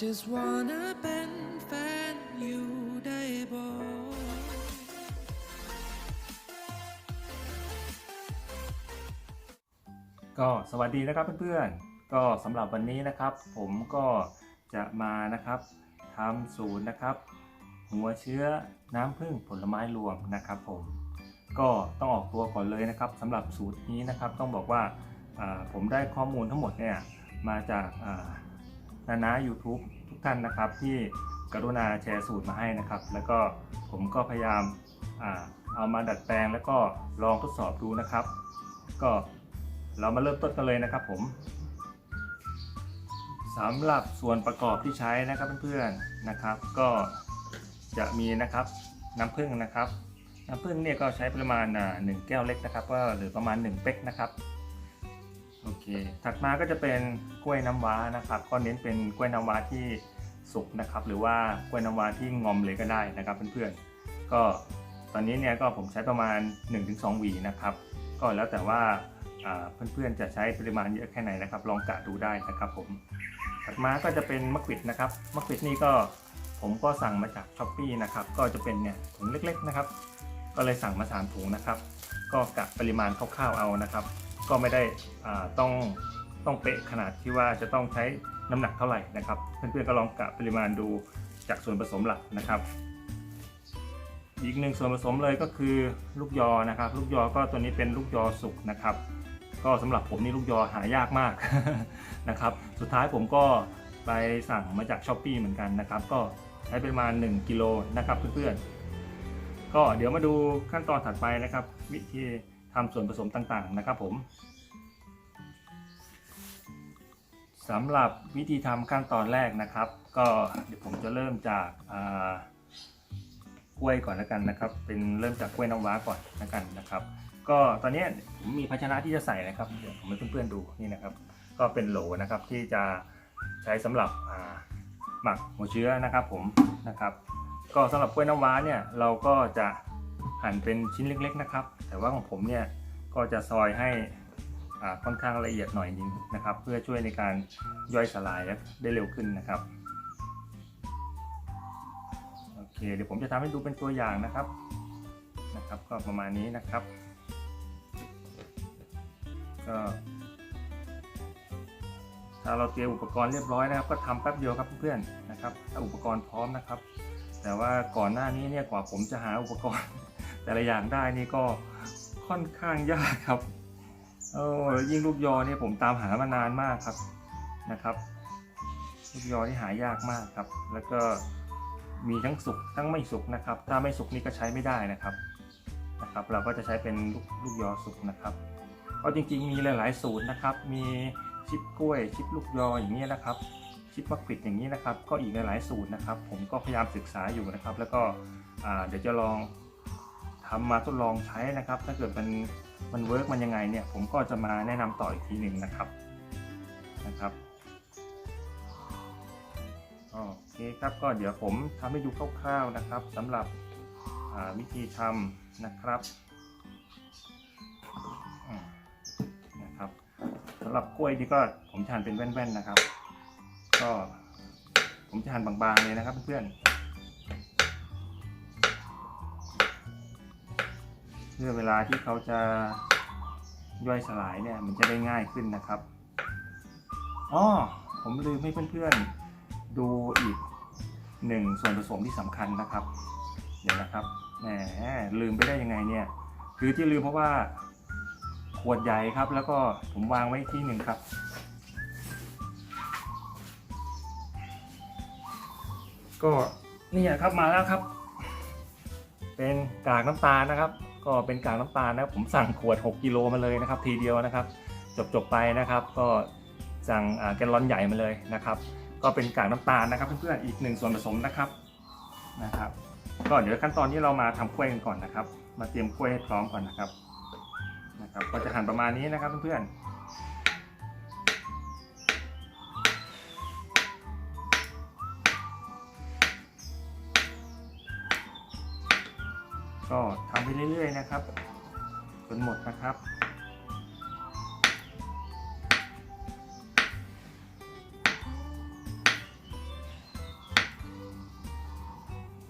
just wanna เป็นแฟนอยู่ได้บ่ก็สวัสดีนะครับเพื่อนๆ ก็สำหรับวันนี้นะครับ ผมก็จะมานะครับทำสูตรนะครับ หัวเชื้อน้ำผึ้งผลไม้รวมนะครับ ผมก็ต้องออกตัวก่อนเลยนะครับสำหรับสูตรนี้นะครับต้องบอกว่าผมได้ข้อมูลทั้งหมดเนี่ยมาจาก นานา YouTube ทุกท่านนะครับที่กรุณาแชร์สูตรมาให้นะครับ แล้วก็ผมก็พยายามอเอามาดัดแปลงแล้วก็ลองทดสอบดูนะครับ ก็เรามาเริ่มต้นกันเลยนะครับผมสำหรับส่วนประกอบที่ใช้นะครับเพื่อนๆนะครับ ก็จะมีนะครับน้ำผึ้งนะครับน้ำผึ้งเนี่ยก็ใช้ประมาณอ่าหนึ่งแก้วเล็กนะครับ ก็หรือประมาณ 1 เป๊กนะครับ โอเค ถัดมาก็จะเป็นกล้วยน้ำว้านะครับ ก็เน้นเป็นกล้วยน้ำว้าที่สุกนะครับ หรือว่ากล้วยน้ำว้าที่งอมเลยก็ได้นะครับเพื่อนๆ ก็ตอนนี้เนี่ยก็ผมใช้ประมาณ 1-2หวีนะครับ ก็แล้วแต่ว่าเพื่อนๆจะใช้ปริมาณเยอะแค่ไหนนะครับ ลองกะดูได้นะครับผม ถัดมาก็จะเป็นมะกวิดนะครับ มะกวิดนี่ก็ผมก็สั่งมาจากช้อปปีนะครับ ก็จะเป็นเนี่ยถุงเล็กๆนะครับ ก็เลยสั่งมา3ถุงนะครับ ก็กะปริมาณคร่าวๆเอานะครับ ก็ไม่ได้ต้องต้องเป๊ะขนาดที่ว่าจะต้องใช้น้ำหนักเท่าไหร่นะครับ เพื่อนๆก็ลองกะปริมาณดูจากส่วนผสมหลักนะครับ อีกหนึ่งส่วนผสมเลยก็คือลูกยอนะครับ ลูกยอก็ตัวนี้เป็นลูกยอสุกนะครับ ก็สำหรับผมนี่ลูกยอหายากมากนะครับ สุดท้ายผมก็ไปสั่งมาจากช้อปปีเหมือนกันนะครับ ก็ใช้ประมาณ 1กิโลนะครับเพื่อนๆก็เดี๋ยวมาดูขั้นตอนถัดไปนะครับ วิธี ทำส่วนผสมต่างๆนะครับผมสำหรับวิธีทำขั้นตอนแรกนะครับ ก็เดี๋ยวผมจะเริ่มจากกล้วยก่อนแล้วกันนะครับ เป็นเริ่มจากกล้วยน้ำว้าก่อนแล้วกันนะครับ ก็ตอนนี้ผมมีภาชนะที่จะใส่นะครับเดี๋ยวผมให้เพื่อนๆดูนี่นะครับ ก็เป็นโหลนะครับที่จะใช้สำหรับหมักหัวเชื้อนะครับผมนะครับ ก็สำหรับกล้วยน้ำว้าเนี่ยเราก็จะ หั่นเป็นชิ้นเล็กๆนะครับ แต่ว่าของผมเนี่ยก็จะซอยให้อ่าค่อนข้างละเอียดหน่อยนึงนะครับ เพื่อช่วยในการย่อยสลายได้เร็วขึ้นนะครับโอเคเดี๋ยวผมจะทำให้ดูเป็นตัวอย่างนะครับนะครับ ก็ประมาณนี้นะครับ ก็ถ้าเราเตรียมอุปกรณ์เรียบร้อยนะครับ ก็ทำแป๊บเดียวครับเพื่อนๆนะครับถ้าอุปกรณ์พร้อมนะครับ แต่ว่าก่อนหน้านี้เนี่ยกว่าผมจะหาอุปกรณ์ แต่ละอย่างได้นี่ก็ค่อนข้างยากครับโอ้ยิ่งลูกยอเนี่ยผมตามหามานานมากครับนะครับ ลูกยอที่หายากมากครับ แล้วก็มีทั้งสุกทั้งไม่สุกนะครับ ถ้าไม่สุกนี่ก็ใช้ไม่ได้นะครับนะครับ เราก็จะใช้เป็นลูกลูกยอสุกนะครับเพราะจริงๆมีหลายๆสูตรนะครับ มีชิปกล้วย ชิปลูกยออย่างนี้นะครับ ชิปมะกริดอย่างนี้นะครับ ก็อีกหลายๆสูตรนะครับ ผมก็พยายามศึกษาอยู่นะครับ แล้วก็เดี๋ยวจะลอง ทำมาทดลองใช้นะครับ ถ้าเกิดมันมันเวิร์กมันยังไงเนี่ย ผมก็จะมาแนะนำต่ออีกทีหนึ่งนะครับนะครับโอเคครับก็เดี๋ยวผมทำให้ดูคร่าวๆนะครับสำหรับวิธีทำนะครับนะครับสำหรับกล้วยนี่ก็ผมจะหั่นเป็นแว่นๆนะครับ ก็ผมจะหั่นบางๆเลยนะครับเพื่อนๆ พื่อเวลาที่เขาจะย่อยสลายเนี่ยมันจะได้ง่ายขึ้นนะครับอ๋อผมลืมให้เพื่อนๆดูอีกหนึ่งส่วนผสมที่สำคัญนะครับ เดี๋ยวนะครับแหมลืมไปได้ยังไงเนี่ย คือที่ลืมเพราะว่าขวดใหญ่ครับ แล้วก็ผมวางไว้ที่หนึ่งครับก็นี่ครับมาแล้วครับ เป็นกากน้ำตาลนะครับ ก็เป็นกากน้ำตาลนะครับผมสั่งขวด 6กิโลมาเลยนะครับ ทีเดียวนะครับ จบจบไปนะครับ ก็สั่งแกลลอนใหญ่มาเลยนะครับ ก็เป็นกากน้ำตาลนะครับเพื่อนๆอีกหนึ่งส่วนผสมนะครับนะครับ ก็เดี๋ยวขั้นตอนนี้เรามาทำกล้วยกันก่อนนะครับ มาเตรียมกล้วยให้พร้อมก่อนนะครับนะครับ ก็จะหั่นประมาณนี้นะครับเพื่อนๆ ก็ทำไปเรื่อย ๆ นะครับจนหมดนะครับ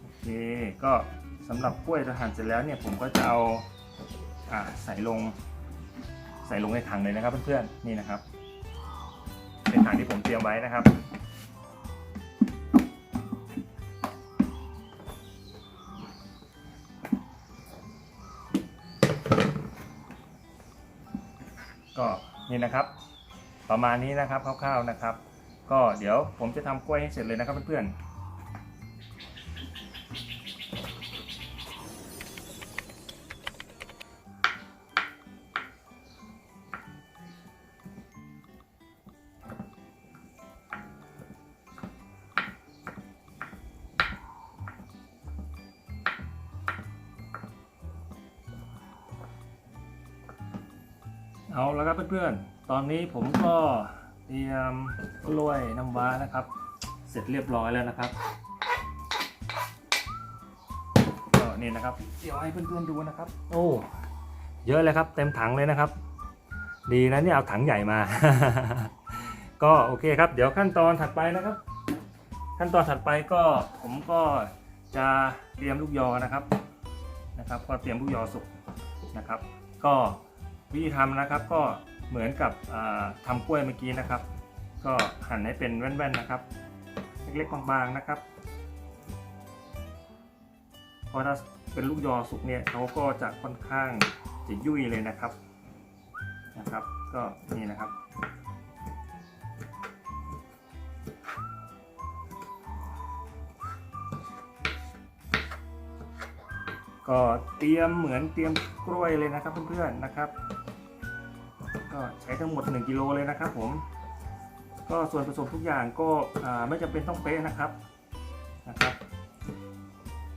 โอเคก็สำหรับกล้วยเราหั่นเสร็จแล้วเนี่ยผมก็จะเอาอ่าใส่ลง ใส่ลงในถังเลยนะครับเพื่อนๆนี่นะครับ เป็นถังที่ผมเตรียมไว้นะครับ ก็นี่นะครับ ประมาณนี้นะครับคร่าวๆนะครับ ก็เดี๋ยวผมจะทำกล้วยให้เสร็จเลยนะครับเพื่อนๆ เอาแล้วครับเพื่อนๆ ตอนนี้ผมก็เตรียมกล้วยน้ำว้านะครับ เสร็จเรียบร้อยแล้วนะครับก็นี่นะครับ เดี๋ยวให้เพื่อนๆดูนะครับ โอ้เยอะเลยครับ เต็มถังเลยนะครับ ดีนะนี่เอาถังใหญ่มา ก็โอเคครับ เดี๋ยวขั้นตอนถัดไปนะครับ ขั้นตอนถัดไปก็ผมก็จะเตรียมลูกยอนะครับนะครับ ก็เตรียมลูกยอสุกนะครับ ก็ วิธีทำนะครับก็เหมือนกับอ่าทำกล้วยเมื่อกี้นะครับ ก็หั่นให้เป็นแว่นๆนะครับ เล็กๆบางๆนะครับเพราะถ้าเป็นลูกยอสุกเนี่ยเขาก็จะค่อนข้างจะยุ่ยเลยนะครับนะครับ ก็นี่นะครับก็เตรียมเหมือนเตรียมกล้วยเลยนะครับเพื่อนๆนะครับ ก็ใช้ทั้งหมด 1กิโลเลยนะครับผม ก็ส่วนผสมทุกอย่างก็ไม่จำเป็นต้องเป๊ะนะครับนะครับ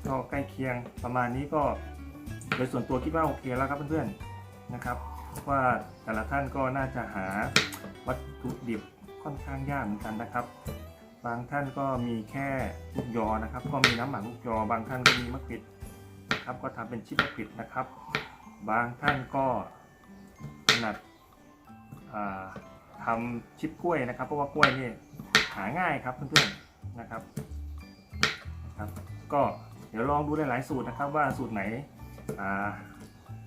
ก็ใกล้เคียงประมาณนี้ก็โดยส่วนตัวคิดว่าโอเคแล้วครับเพื่อนๆนะครับ ว่าแต่ละท่านก็น่าจะหาวัตถุดิบค่อนข้างยากเหมือนกันนะครับ บางท่านก็มีแค่ลูกยอนะครับ ก็มีน้ำหมักลูกยอบางท่านก็มีมะกริดนะครับ ก็ทำเป็นชิปมะกริดนะครับ บางท่านก็ถนัด ทำชิปกล้วยนะครับ เพราะว่ากล้วยนี่หาง่ายครับเพื่อนๆนะครับครับ ก็เดี๋ยวลองดูหลายๆสูตรนะครับ ว่าสูตรไหน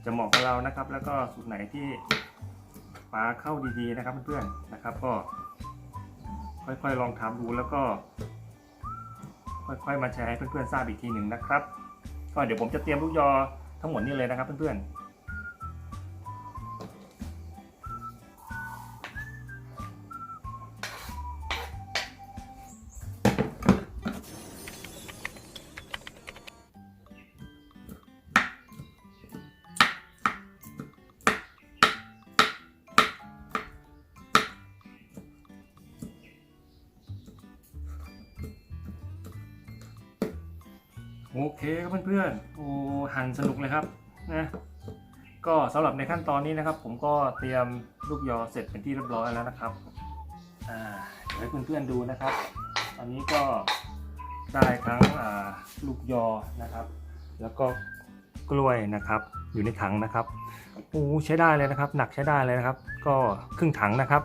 จะเหมาะกับเรานะครับ แล้วก็สูตรไหนที่ปลาเข้าดีๆนะครับเพื่อนๆนะครับ ก็ ค่อยๆลองทำดูแล้วก็ ค่อยๆมาแชร์ให้เพื่อนๆทราบอีกทีหนึ่งนะครับ ก็เดี๋ยวผมจะเตรียมลูกยอทั้งหมดนี้เลยนะครับเพื่อนๆ เพื่อนๆโอ้หั่นสนุกเลยครับนะก็สำหรับในขั้นตอนนี้นะครับ ผมก็เตรียมลูกยอเสร็จเป็นที่เรียบร้อยแล้วนะครับอ่าเดี๋ยวให้เพื่อนๆดูนะครับ ตอนนี้ก็ได้ทั้งอ่าลูกยอนะครับ แล้วก็กล้วยนะครับอยู่ในถังนะครับโอ้ใช้ได้เลยนะครับ หนักใช้ได้เลยนะครับ ก็ครึ่งถังนะครับ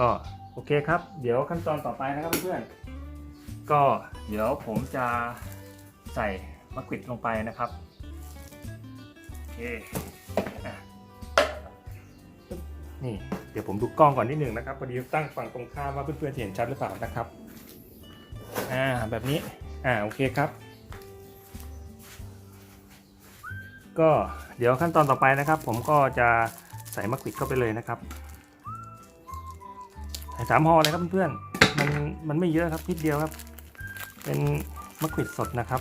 ก็โอเคครับ เดี๋ยวขั้นตอนต่อไปนะครับเพื่อนๆก็เดี๋ยวผมจะใส่ มะกริดลงไปนะครับโอเคอนี่เดี๋ยวผมดูกล้องก่อนนิดนึงนะครับพอดีตั้งฝั่งตรงข้ามว่าเพื่อนๆจะเห็นชัดหรือเปล่านะครับอ่าแบบนี้อ่าโอเคครับ ก็เดี๋ยวขั้นตอนต่อไปนะครับ ผมก็จะใส่มะกริดเข้าไปเลยนะครับใส่สามห่อเลยครับเพื่อนๆมันมันไม่เยอะครับนิดเดียวครับ เป็นมะกริดสดนะครับ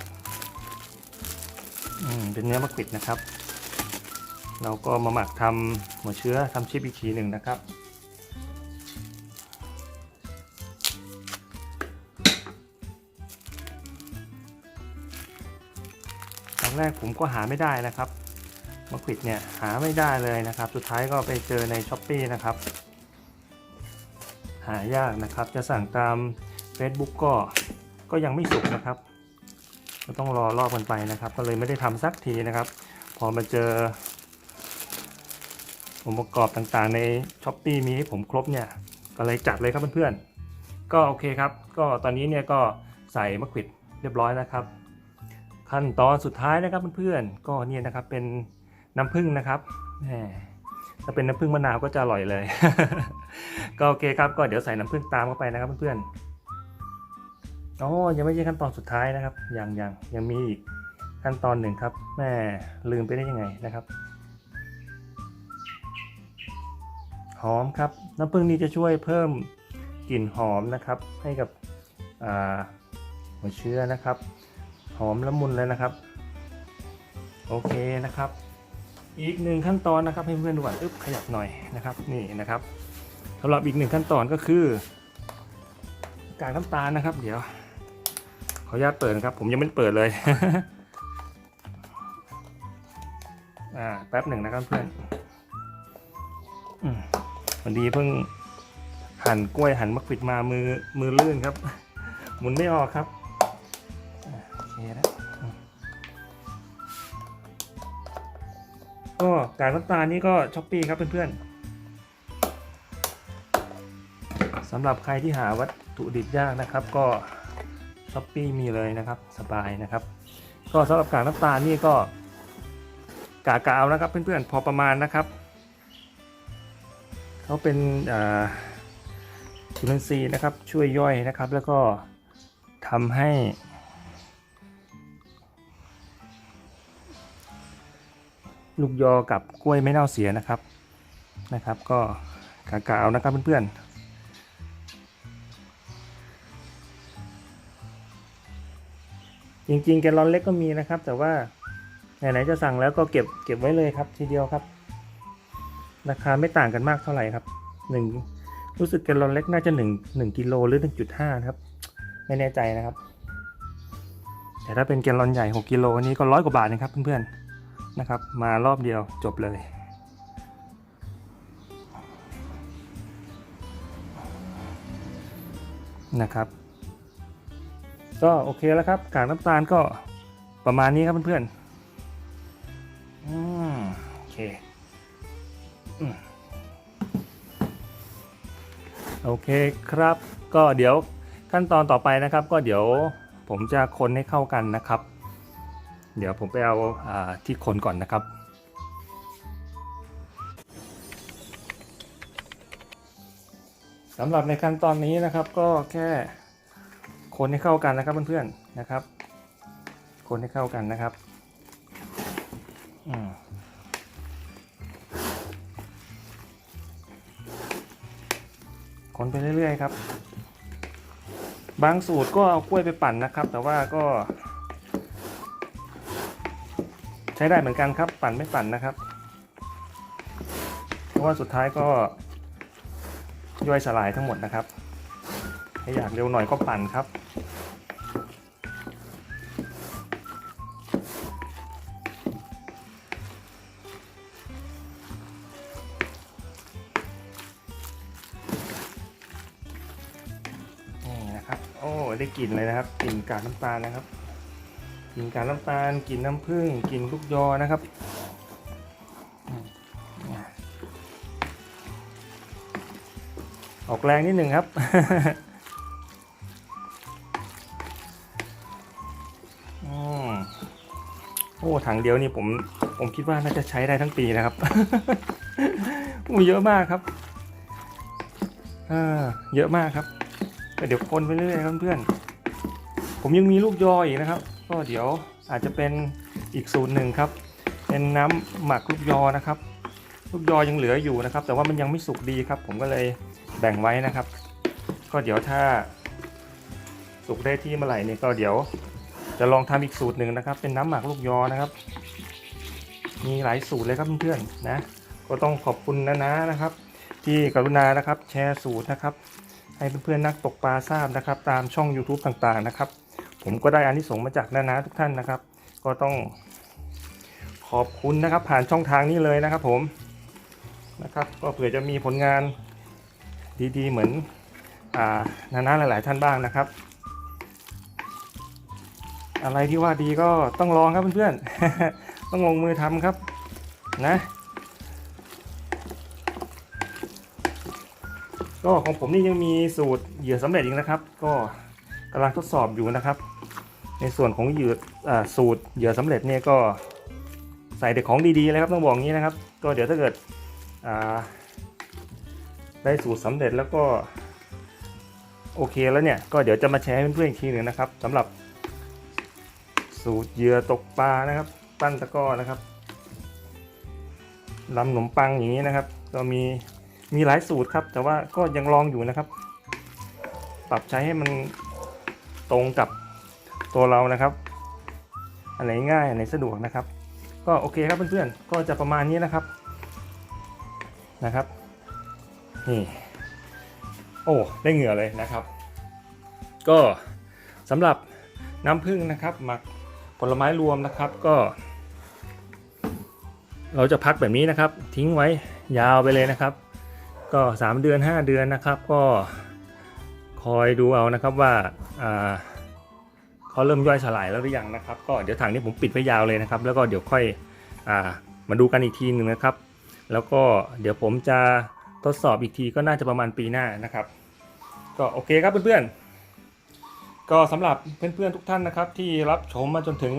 เป็นเนื้อมะกริดนะครับ เราก็มาหมักทำหัวเชื้อทำชิปอีกทีหนึ่งนะครับตอนแรกผมก็หาไม่ได้นะครับมะกริดเนี่ยหาไม่ได้เลยนะครับ สุดท้ายก็ไปเจอในช้อปปีนะครับ หายากนะครับ จะสั่งตาม Facebook ก็ก็ยังไม่สุกนะครับ ก็ต้องรอรอบกันไปนะครับ ก็เลยไม่ได้ทำสักทีนะครับ พอมาเจอองค์ประกอบต่างๆ ในช้อปปีมีให้ผมครบเนี่ยก็เลยจัดเลยครับเพื่อนๆก็โอเคครับ ก็ตอนนี้เนี่ยก็ใส่มะขวิดเรียบร้อยนะครับ ขั้นตอนสุดท้ายนะครับเพื่อนๆก็เนี่ยนะครับเป็นน้ำผึ้งนะครับแหมถ้าเป็นน้ำผึ้งมะนาวก็จะอร่อยเลย ก็โอเคครับก็เดี๋ยวใส่น้ำผึ้งตามเข้าไปนะครับเพื่อนๆ อ๋อ ยังไม่ใช่ขั้นตอนสุดท้ายนะครับ ยังยังยังมีอีกขั้นตอนหนึ่งครับ แม่ลืมไปได้ยังไงนะครับ หอมครับ น้ำผึ้งนี้จะช่วยเพิ่มกลิ่นหอมนะครับ ให้กับหัวเชื้อนะครับ หอมละมุนเลยนะครับ โอเคนะครับ อีกหนึ่งขั้นตอนนะครับให้เพื่อนๆดูก่อนอึ๊บขยับหน่อยนะครับ นี่นะครับสำหรับอีกหนึ่งขั้นตอนก็คือ การน้ำตาลนะครับ เดี๋ยว ขออนุญาตเปิดครับ ผมยังไม่เปิดเลย อ่า แป๊บหนึ่งนะครับเพื่อนอืมพอดีเพิ่งหั่นกล้วยหั่นมะขวิดมามือมือลื่นครับ หมุนไม่ออกครับโอเคแล้วก็การน้ำตาลนี่ก็ช้อปปี้ครับเพื่อนๆสำหรับใครที่หาวัตถุดิบยากนะครับ ก็ ช้อปปี้มีเลยนะครับสบายนะครับ ก็สำหรับกากน้ำตาลนี่ก็กากเอานะครับเพื่อนๆพอประมาณนะครับเขาเป็นจุลินทรีย์นะครับช่วยย่อยนะครับ แล้วก็ทำให้ลูกยอกับกล้วยไม่เน่าเสียนะครับนะครับ ก็กากเอานะครับเพื่อนๆ จริงๆแกลลอนเล็กก็มีนะครับ แต่ว่าไหนๆจะสั่งแล้วก็เก็บเก็บไว้เลยครับทีเดียวครับ ราคาไม่ต่างกันมากเท่าไหร่ครับหนึ่งรู้สึกแกลลอนเล็กน่าจะหนึ่งหนึ่งกิโลหรือหนึ่งจุดห้าครับไม่แน่ใจนะครับ แต่ถ้าเป็นแกลลอนใหญ่หกกิโลอันนี้ก็ร้อยกว่าบาทนะครับเพื่อนๆนะครับ มารอบเดียวจบเลยนะครับ ก็โอเคแล้วครับกากน้ำตาลก็ประมาณนี้ครับเพื่อนๆอืมโอเคโอเคครับ ก็เดี๋ยวขั้นตอนต่อไปนะครับ ก็เดี๋ยวผมจะคนให้เข้ากันนะครับ เดี๋ยวผมไปเอาอาที่คนก่อนนะครับ สำหรับในขั้นตอนนี้นะครับก็แค่ คนให้เข้ากันนะครับเพื่อนๆนะครับ คนให้เข้ากันนะครับอืมคนไปเรื่อยๆครับ บางสูตรก็เอากล้วยไปปั่นนะครับ แต่ว่าก็ ใช้ได้เหมือนกันครับ ปั่นไม่ปั่นนะครับ เพราะว่าสุดท้ายก็ย่อยสลายทั้งหมดนะครับ ถ้าอยากเร็วหน่อยก็ปั่นครับ ได้กลิ่นเลยนะครับกลิ่นกากน้ำตาลนะครับกลิ่นกากน้ำตาลกลิ่นน้ำผึ้งกลิ่นลูกยอนะครับออกแรงนิดหนึ่งครับอืมโอ้ถังเดียวนี่ผมผมคิดว่าน่าจะใช้ได้ทั้งปีนะครับโอ้เยอะมากครับอ่าเยอะมากครับ ก็เดี๋ยวคนไปเรื่อยๆครับเพื่อนผมยังมีลูกยออีกนะครับ ก็เดี๋ยวอาจจะเป็นอีกสูตรหนึ่งครับ เป็นน้ำหมักลูกยอนะครับ ลูกยอยังเหลืออยู่นะครับ แต่ว่ามันยังไม่สุกดีครับ ผมก็เลยแบ่งไว้นะครับ ก็เดี๋ยวถ้าสุกได้ที่เมื่อไหร่เนี่ยก็เดี๋ยว จะลองทำอีกสูตรหนึ่งนะครับ เป็นน้ำหมักลูกยอนะครับ มีหลายสูตรเลยครับเพื่อนๆนะ ก็ต้องขอบคุณนะนะนะครับ ที่กรุณานะครับ แชร์สูตรนะครับ ให้เพื่อนๆนักตกปลาทราบนะครับ ตามช่อง YouTube ต่างๆนะครับ ผมก็ได้อานิสงส์มาจากนานาทุกท่านนะครับ ก็ต้องขอบคุณนะครับ ผ่านช่องทางนี้เลยนะครับ ผมนะครับ ก็เผื่อจะมีผลงานดีๆ เหมือนอานานาหลาย ๆ ท่านบ้างนะครับ อะไรที่ว่าดีก็ต้องลองครับเพื่อนๆต้องลงมือทำครับนะ ก็ของผมนี่ยังมีสูตรเหยื่อสำเร็จอีกนะครับ ก็กำลังทดสอบอยู่นะครับ ในส่วนของเหยื่ออสูตรเหยื่อสำเร็จเนี่ยก็ใส่แต่ของดีๆเลยครับต้องบอกงี้นะครับ ก็เดี๋ยวถ้าเกิดได้สูตรสำเร็จแล้วก็โอเคแล้วเนี่ยก็เดี๋ยวจะมาแชร์ให้เพื่อนๆอีกทีหนึ่งนะครับสำหรับ สูตรเหยื่อตกปลานะครับปั้นตะก้อนะครับลำขนมปังอย่างนี้นะครับ ก็มี มีหลายสูตรครับ แต่ว่าก็ยังลองอยู่นะครับ ปรับใช้ให้มันตรงกับตัวเรานะครับ อันไหนง่ายอันไหนสะดวกนะครับ ก็โอเคครับเพื่อนๆ ก็จะประมาณนี้นะครับ นะครับ นี่ โอ้ ได้เหงื่อเลยนะครับ ก็สำหรับน้ำผึ้งนะครับ หมักผลไม้รวมนะครับก็ เราจะพักแบบนี้นะครับ ทิ้งไว้ยาวไปเลยนะครับ ก็ 3 เดือน 5 เดือนนะครับก็คอยดูเอานะครับว่าเขาเริ่มย่อยสลายแล้วหรือยังนะครับก็เดี๋ยวถังนี้ผมปิดไว้ยาวเลยนะครับ แล้วก็เดี๋ยวค่อยอมาดูกันอีกทีหนึ่งนะครับ แล้วก็เดี๋ยวผมจะทดสอบอีกทีก็น่าจะประมาณปีหน้านะครับ ก็โอเคครับเพื่อนๆ ก็สำหรับเพื่อนๆทุกท่านนะครับ ที่รับชมมาจนถึง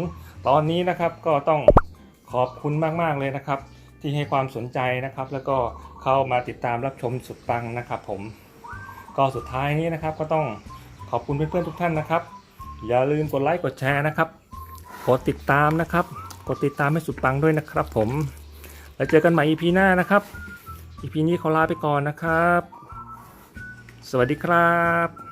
ตอนนี้นะครับ ก็ต้องขอบคุณมากๆเลยนะครับ ที่ให้ความสนใจนะครับ แล้วก็เข้ามาติดตามรับชมสุดปังนะครับผมก็สุดท้ายนี้นะครับก็ต้องขอบคุณเพื่อนๆทุกท่านนะครับ อย่าลืมกดไลค์กดแชร์นะครับกดติดตามนะครับ กดติดตามให้สุดปังด้วยนะครับ ผมแล้วเจอกันใหม่ EP หน้านะครับ EP นี้ขอลาไปก่อนนะครับ สวัสดีครับ